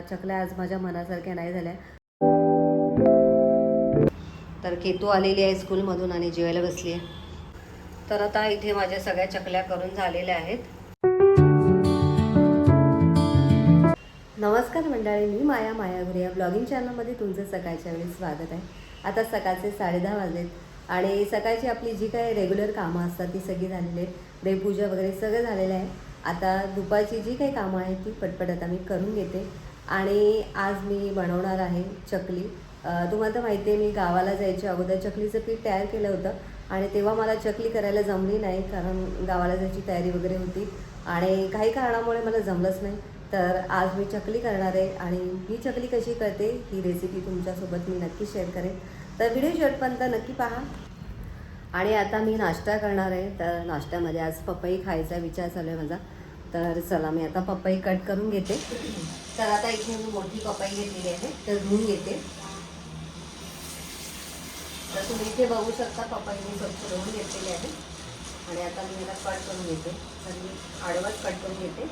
चकल्या आज माझ्या मनासारख्या नाही झाल्या. तर केतू आलेली आहे स्कूलमधून आणि जेवायला बसली आहे तर आता इथे माझ्या सगळ्या चकल्या करून झालेल्या आहेत. नमस्कार मंडळी मी माया मायाघुरे या ब्लॉगिंग चॅनलमध्ये तुमचं सकाळच्या वेळी स्वागत आहे. आता सकाळचे साडेदहा वाजलेत आणि सकाळची आपली जी काही रेग्युलर कामं असतात ती सगळी झालेली आहेत. देवपूजा वगैरे सगळं झालेलं आहे. आता दुपारची जी काही कामं आहेत ती पटपट आता मी करून घेते. आणि आज मी बनवणार आहे चकली. तुम्हाला तर माहिती आहे मी गावाला जायच्या अगोदर चकलीचं पीठ तयार केलं होतं आणि तेव्हा मला चकली करायला जमली नाही कारण गावाला जायची तयारी वगैरे होती आणि काही कारणामुळे मला जमलंच नाही. तर आज मी चकली करणार आहे आणि ही चकली कशी करते ही रेसिपी तुमच्यासोबत मी नक्की शेअर करेन. तर व्हिडिओ शेवटपर्यंत नक्की पहा. आणि आता मी नाश्ता करणार आहे तर नाश्त्यामध्ये आज पपई खायचा विचार चालू आहे माझा. तर चला मी आता पपई कट करून घेते. तर आता इथे मी मोठी पपई घेतलेली आहे तर धुवून घेते. तर तुम्ही इथे बघू शकता पपई मी स्वच्छ धुवून घेतलेली आहे. आणि आता मी याला कट करून घेते. तर मी आडवत कट करून घेते.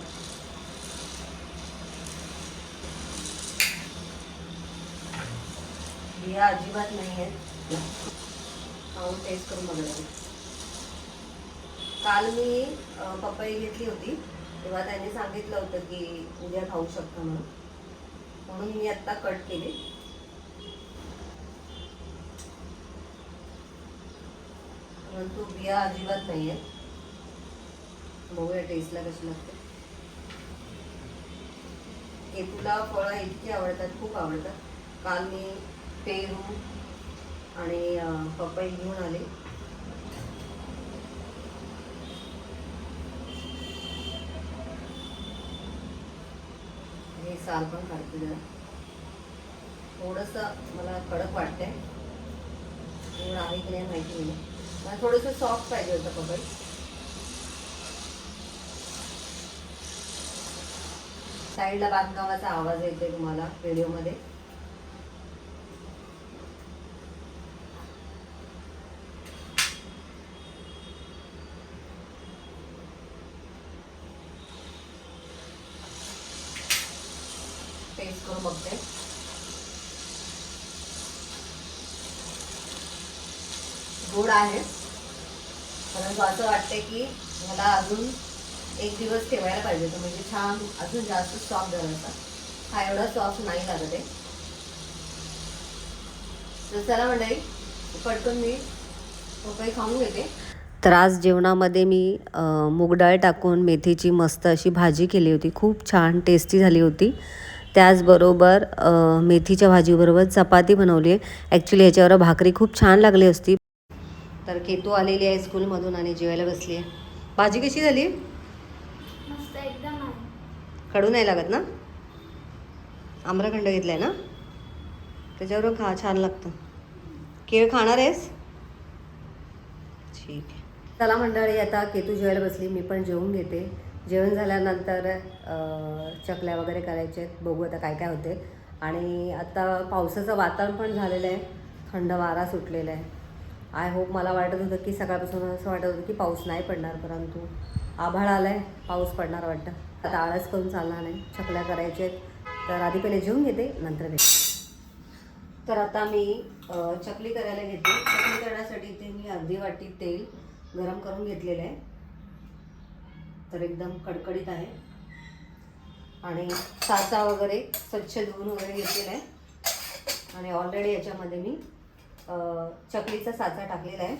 बिया अजिबात नाही आहेत खाऊन टेस्ट करून बघायला काल मी पपई घेतली होती. तेव्हा त्यांनी सांगितलं होतं की उद्या खाऊ शकता म्हणून. म्हणून मी आत्ता कट केले. परंतु बिया अजिबात नाही आहेत बघूया टेस्टला कशी लागते. केतूला फळं इतकी आवडतात खूप आवडतात. काल मी पेरू आणि पपई घेऊन आले. हे साल पण काढते जरा. थोडंसं मला कडक वाटतंय. एवढं आहे की नाही माहिती नाही. मला थोडंसं सॉफ्ट पाहिजे होतं पकड साईडला बांधकामाचा आवाज येतोय तुम्हाला व्हिडिओमध्ये टेस्ट करून बघते. गोड आहे. परंतु असं वाटतंय की मला अजून एक दिवस ठेवायला पाहिजे. होतं म्हणजे छान अजून जास्त सॉफ्ट झाला असता हा एवढा सॉफ्ट नाही लागत आहे. तर चला मंडळी पटकन मी पपई खाऊन घेते. तर आज जेवणामध्ये मी अ, मूग डाळ टाकून मेथीची मस्त अशी भाजी केली होती. खूप छान टेस्टी झाली होती. त्याचबरोबर मेथीच्या भाजीबरोबर चपाती बनवली आहे ॲक्च्युली ह्याच्यावर भाकरी खूप छान लागली असती. तर केतू आलेली आहे स्कूलमधून आणि जेवायला बसली आहे भाजी कशी झाली? मस्त एकदम आहे. कडू नाही लागत ना? आम्रखंड घेतलाय ना? त्याच्यावर खा छान लागतं. केळ खाणार आहेस? ठीक आहे. चला मंडळी आता केतू जेवायला बसली. मी पण जेवून घेते. जेवण झाल्यानंतर चकल्या वगैरे करायचे. आहेत बघू आता काय काय होते. आणि आता पावसाचं वातावरण पण झालेलं आहे. थंड वारा सुटलेला आहे. आय होप मला वाटत होतं की सकाळपासून असं वाटत होतं की पाऊस नाही पडणार परंतु आभाळ आलं आहे पाऊस पडणार वाटतं. आता आळस करून चालणार नाही चकल्या करायच्या आहेत. तर आधी पहिले जेवून घेते नंतर घेते तर आता मी चकली करायला घेते. चकली करण्यासाठी इथे मी अर्धी वाटी तेल गरम करून घेतलेलं आहे. तर एकदम कडकडीत आहे. आणि साचा वगैरे स्वच्छ धुवून वगैरे घेतलेला आहे. आणि ऑलरेडी याच्यामध्ये मी चकलीचा साचा टाकलेला आहे.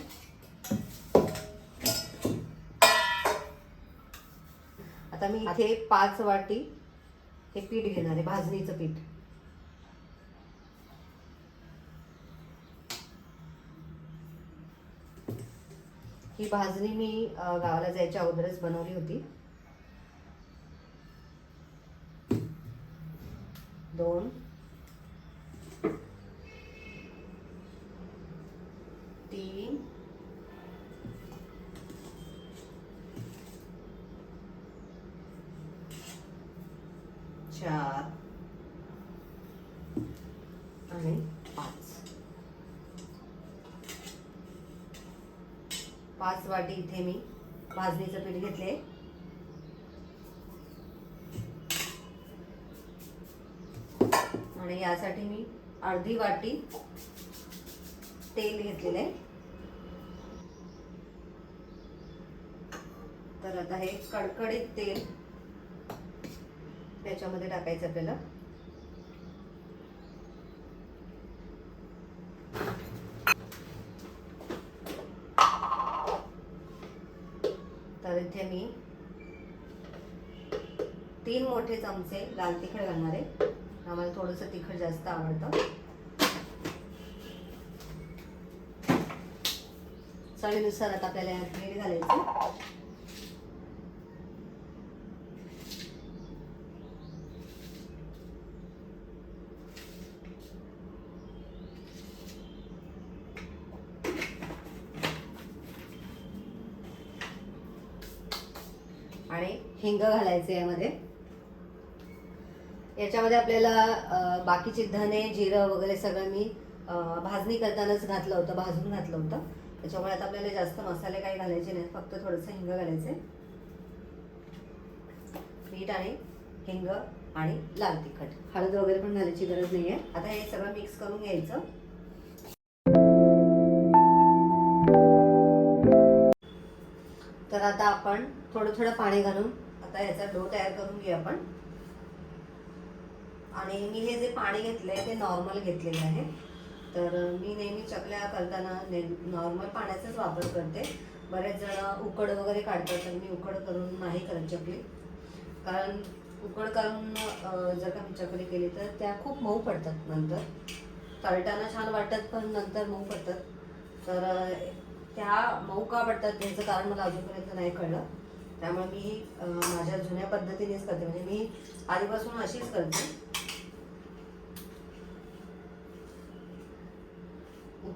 आता मी इथे पाच वाटी हे पीठ घेणार आहे भाजणीचं पीठ. ही भाजणी मी गावाला जायच्या अगोदरच बनवली होती. दोन. तीन. चार. आणि पाच. पाच वाटी इथे मी भाजणीचं पीठ घेतले. आणि यासाठी मी अर्धी वाटी तेल घेतलेलं. आहे तर आता हे कडकडीत तेल त्याच्यामध्ये टाकायचं आपल्याला तर इथे मी तीन मोठे चमचे लाल तिखट घालणार आहे. आम्हाला थोडंसं तिखट जास्त आवडतं. चवीनुसार आता आपल्याला यात मीठ घालायचं. आणि हिंग घालायचे यामध्ये. याच्यामध्ये आपल्याला बाकीचे धने जिरं वगैरे सगळं मी भाजणी करतानाच घातलं होतं भाजून घातलं होतं. त्याच्यामुळे आता आपल्याला जास्त मसाले काही घालायचे नाहीत फक्त थोडंसं हिंग घालायचे मीठ आणि हिंग आणि लाल तिखट. हळद वगैरे पण घालायची गरज नाही आहे आता हे सगळं मिक्स करून घ्यायचं. तर आता आपण थोडं थोडं पाणी घालून आता याचा डो तयार करून घेऊ आपण. आणि मी हे जे पाणी घेतलं आहे ते नॉर्मल घेतलेलं आहे. तर मी नेहमी चकल्या करताना नॉर्मल पाण्याचाच वापर करते. बरेच जण उकड वगैरे काढतात तर मी उकड करून नाही करत चकली. कारण उकड करून जर का मी चकली केली तर त्या खूप मऊ पडतात नंतर. तळताना छान वाटतात पण नंतर मऊ पडतात. तर त्या मऊ का पडतात त्याचं कारण मला अजूनपर्यंत नाही कळलं. त्यामुळे मी माझ्या जुन्या पद्धतीनेच करते. म्हणजे मी आधीपासून अशीच करते.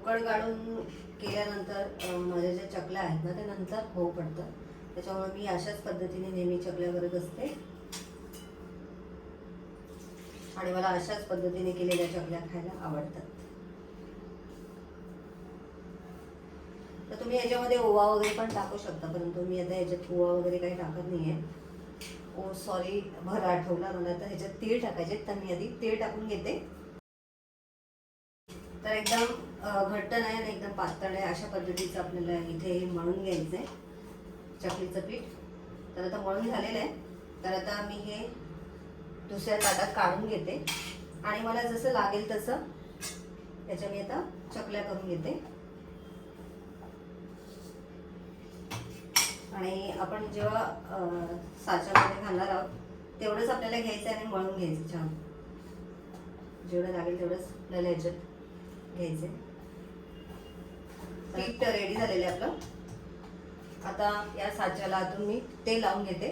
उकड काढून केल्यानंतर माझ्या ज्या चकल्या आहेत ना त्या नंतर होऊ पडतात. त्याच्यामुळे मी अशाच पद्धतीने नेहमी चकल्या करत असते. आणि मला अशाच पद्धतीने केलेल्या चकल्या खायला आवडतात. तर तुम्ही याच्यामध्ये ओवा वगैरे पण टाकू शकता परंतु मी आता याच्यात ओवा वगैरे काही टाकत नाहीये. ओ सॉरी भर आठवला मला तर ह्याच्यात तीळ टाकायचे तर मी आधी तीळ टाकून घेते. तर एकदम घट्ट नाही आणि एकदम पातळ आहे. अशा पद्धतीचं आपल्याला इथे मळून घ्यायचं आहे चकलीचं पीठ. तर आता मळून झालेलं आहे. तर आता मी हे दुसऱ्या ताटात काढून घेते. आणि मला जसं लागेल तसं त्याच्या मी आता चकल्या करून घेते. आणि आपण जेव्हा साच्यामध्ये घालणार आहोत तेवढंच आपल्याला घ्यायचं आहे आणि मळून घ्यायचं छान. जेवढं लागेल तेवढंच आपल्याला याच्यात घ्यायचे. पीठ रेडी झालेलं आहे आपलं. आता या साच्याला आतून मी तेल लावून घेते.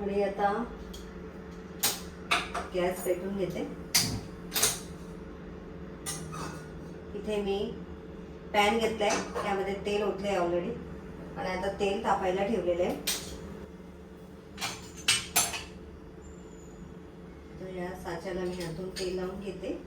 आणि आता गॅस पेटून घेते. इथे मी पॅन घेतलाय. त्यामध्ये तेल ओतलंय ऑलरेडी आणि आता तेल तापायला ठेवलेलं आहे. तर या साच्याला मी आतून तेल लावून घेते.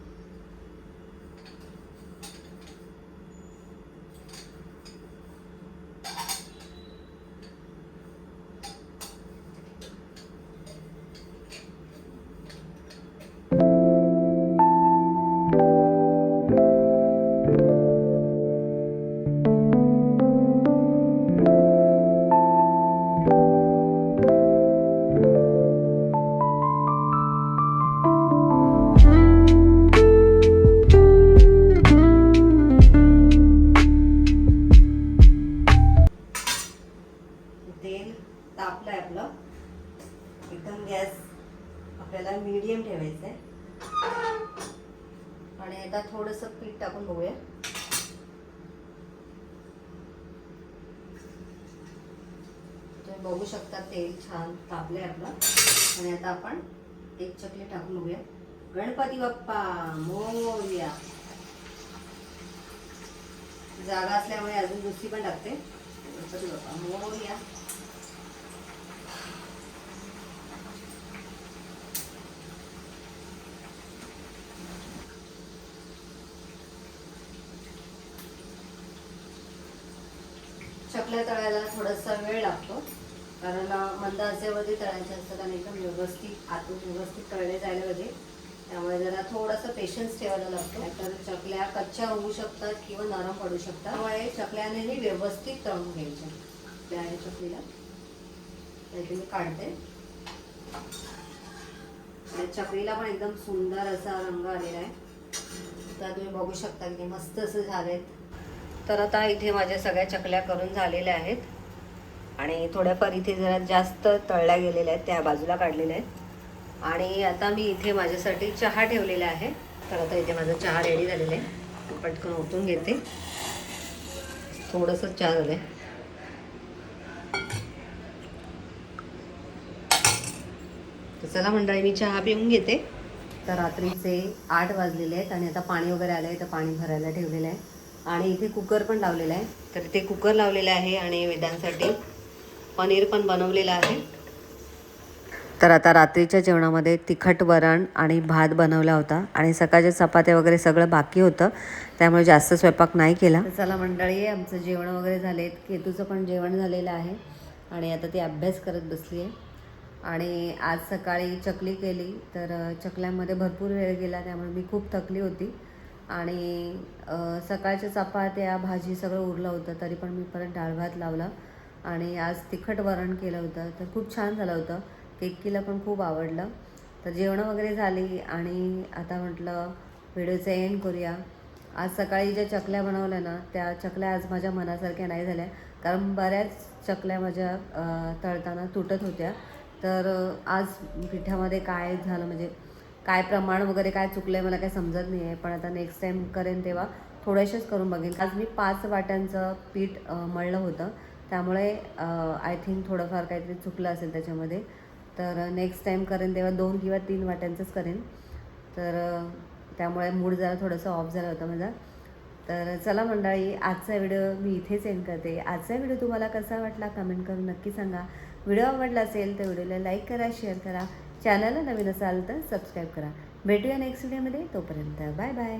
तापलंय आणि आता आपण एक चकली टाकून बघूया. गणपती बाप्पा मोर्या. जागा असल्यामुळे अजून दुसरी पण टाकते. गणपती बाप्पा मोर्या. चकल्या तळायला थोडासा वेळ लागतो. कारण मंद आचेवरती तळायचे असतात आणि एकदम व्यवस्थित आतून व्यवस्थित तळले जायला पाहिजे. त्यामुळे जरा थोडंसं पेशन्स ठेवायला लागतो. तर चकल्या कच्च्या होऊ शकतात किंवा नरम पडू शकतात. त्यामुळे चकल्याने व्यवस्थित तळून घ्यायच्या त्या चकलीला. त्याची मी काढते. आणि चकलीला पण एकदम सुंदर असा रंग आलेला आहे. तर तुम्ही बघू शकता की मस्त असं झालेत. तर आता इथे माझ्या सगळ्या चकल्या करून झालेल्या आहेत. आणि थोड्याफार इथे जरा जास्त तळल्या गेलेल्या आहेत त्या बाजूला काढलेल्या आहेत. आणि आता मी इथे माझ्यासाठी चहा ठेवलेला आहे. तर आता इथे माझा चहा रेडी झालेला आहे. पटकन ओतून घेते. थोडंसं चहा झालं आहे चला मंडळी मी चहा पिऊन घेते. तर रात्रीचे आठ वाजलेले आहेत आणि आता पाणी वगैरे आलं आहे तर पाणी भरायला ठेवलेलं आहे. आणि इथे कुकर पण लावलेला आहे. तर इथे कुकर लावलेलं आहे आणि वेदांसाठी पनीर पण बनवलेलं आहे. तर आता रात्रीच्या जेवणामध्ये तिखट वरण आणि भात बनवला होता आणि सकाळच्या चपात्या वगैरे सगळं बाकी होतं. त्यामुळे जास्त स्वयंपाक नाही केला. चला मंडळी आमचं जेवण वगैरे झालेत केतूचं पण जेवण झालेलं आहे. आणि आता ती अभ्यास करत बसली आहे. आणि आज सकाळी चकली केली तर चकल्यामध्ये भरपूर वेळ गेला त्यामुळे मी खूप थकली होती. आणि सकाळच्या चपात्या भाजी सगळं उरलं होतं तरी पण मी परत डाळ भात लावला. आणि आज तिखट वरण केलं होतं. तर खूप छान झालं होतं. केकीला पण खूप आवडलं. तर जेवणं वगैरे झाली आणि आता म्हटलं व्हिडिओचं एंड करूया. आज सकाळी ज्या चकल्या बनवल्या ना त्या चकल्या आज माझ्या मनासारख्या नाही झाल्या. कारण बऱ्याच चकल्या माझ्या तळताना तुटत होत्या. तर आज पिठामध्ये काय झालं म्हणजे काय प्रमाण वगैरे काय चुकलं आहे मला काय समजत नाही आहे पण आता नेक्स्ट टाईम करेन तेव्हा थोड्याशाच करून बघेन. आज मी पाच वाट्यांचं पीठ मळलं होतं. त्यामुळे आय थिंक थोडंफार काहीतरी चुकलं असेल त्याच्यामध्ये. तर नेक्स्ट टाईम करेन तेव्हा दोन किंवा तीन वाट्यांचंच करेन. तर त्यामुळे मूड जरा थोडंसं ऑफ झाला होता माझा. तर चला मंडळी आजचा व्हिडिओ मी इथेच एंड करते. आजचा व्हिडिओ तुम्हाला कसा वाटला कमेंट करून नक्की सांगा. व्हिडिओ आवडला असेल तर व्हिडिओला लाईक करा शेअर करा. चॅनलला नवीन असाल तर सबस्क्राईब करा. भेटूया नेक्स्ट व्हिडिओमध्ये तोपर्यंत बाय बाय